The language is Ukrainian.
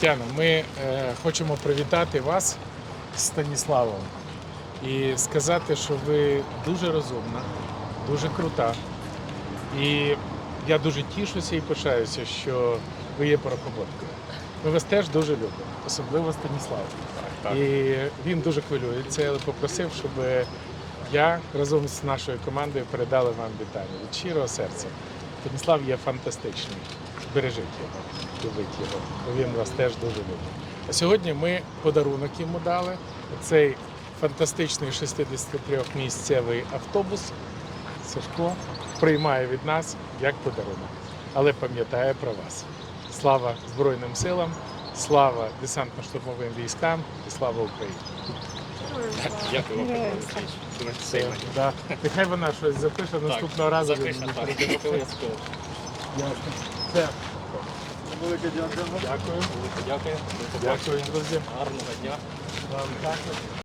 Тетяно, ми е, хочемо привітати вас з Станіславом і сказати, що ви дуже розумна, дуже крута. І я дуже тішуся і пишаюся, що ви є порохоботкою. Ми вас теж дуже любимо, особливо Станіслав. Так. І він дуже хвилюється, але попросив, щоб я разом з нашою командою передали вам вітання від щирого серця. Станіслав є фантастичний. Бережіть його, любіть його, він вас теж дуже любить. А сьогодні ми подарунок йому дали. Цей фантастичний 63-місцевий автобус Сашко приймає від нас як подарунок, але пам'ятає про вас. Слава Збройним силам, слава десантно-штурмовим військам і слава Україні. Дякую вам, да. Нехай вона щось запише наступного разу. Запише, так, обов'язково. Дякую. Все. Велике. Дякую. Дякую. Побачення. Дякую, друзі. Гарного дня. Вам також.